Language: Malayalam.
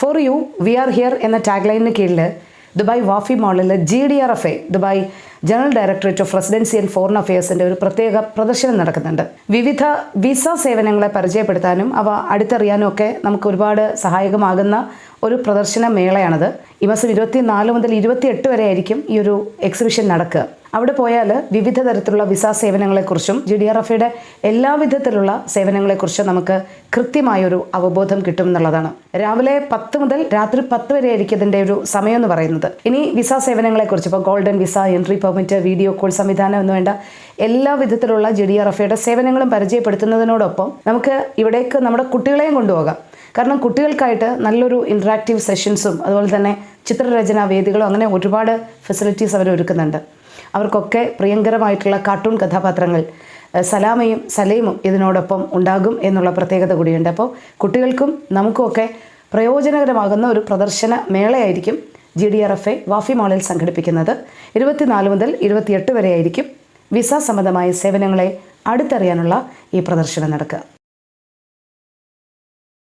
For you we are here എന്ന ടാഗ് ലൈനിന് കീഴിൽ ദുബായ് വാഫി മാളിൽ G D R F A Dubai general directorate of residency and foreign അഫയേഴ്സിന്റെ ഒരു പ്രത്യേക പ്രദർശനം നടക്കുന്നുണ്ട്. വിവിധ വിസ സേവനങ്ങളെ പരിചയപ്പെടുത്താനും അവ അടുത്തറിയാനും ഒക്കെ നമുക്ക് ഒരുപാട് സഹായകമാകുന്ന ഒരു പ്രദർശന മേളയാണത്. ഈ മാസം ഇരുപത്തി നാല് മുതൽ ഇരുപത്തിയെട്ട് വരെ ആയിരിക്കും ഈ ഒരു എക്സിബിഷൻ നടക്കുക. അവിടെ പോയാൽ വിവിധ തരത്തിലുള്ള വിസ സേവനങ്ങളെക്കുറിച്ചും ജി ഡി ആർ എഫയുടെ എല്ലാ വിധത്തിലുള്ള സേവനങ്ങളെക്കുറിച്ചും നമുക്ക് കൃത്യമായൊരു അവബോധം കിട്ടുമെന്നുള്ളതാണ്. രാവിലെ പത്ത് മുതൽ രാത്രി പത്ത് വരെ ആയിരിക്കും ഇതിന്റെ ഒരു സമയം എന്ന് പറയുന്നത്. ഇനി വിസ സേവനങ്ങളെക്കുറിച്ച് ഇപ്പോൾ golden visa entry permit video call സംവിധാനം എന്ന് വേണ്ട എല്ലാ വിധത്തിലുള്ള ജി ഡി ആർ എഫയുടെ സേവനങ്ങളും പരിചയപ്പെടുത്തുന്നതിനോടൊപ്പം നമുക്ക് ഇവിടേക്ക് നമ്മുടെ കുട്ടികളെയും കൊണ്ടുപോകാം. കാരണം കുട്ടികൾക്കായിട്ട് നല്ലൊരു ഇൻട്രാക്റ്റീവ് സെഷൻസും അതുപോലെ തന്നെ ചിത്രരചനാ വേദികളും അങ്ങനെ ഒരുപാട് ഫെസിലിറ്റീസ് അവർ ഒരുക്കുന്നുണ്ട്. അവർക്കൊക്കെ പ്രിയങ്കരമായിട്ടുള്ള കാർട്ടൂൺ കഥാപാത്രങ്ങൾ സലാമയും സലൈമും ഇതിനോടൊപ്പം ഉണ്ടാകും എന്നുള്ള പ്രത്യേകത കൂടിയുണ്ട്. അപ്പോൾ കുട്ടികൾക്കും നമുക്കുമൊക്കെ പ്രയോജനകരമാകുന്ന ഒരു പ്രദർശന മേളയായിരിക്കും G D R F A Wafi മാളിൽ സംഘടിപ്പിക്കുന്നത്. ഇരുപത്തിനാല് മുതൽ ഇരുപത്തിയെട്ട് വരെയായിരിക്കും വിസ സംബന്ധമായ സേവനങ്ങളെ അടുത്തറിയാനുള്ള ഈ പ്രദർശനം നടക്കുക.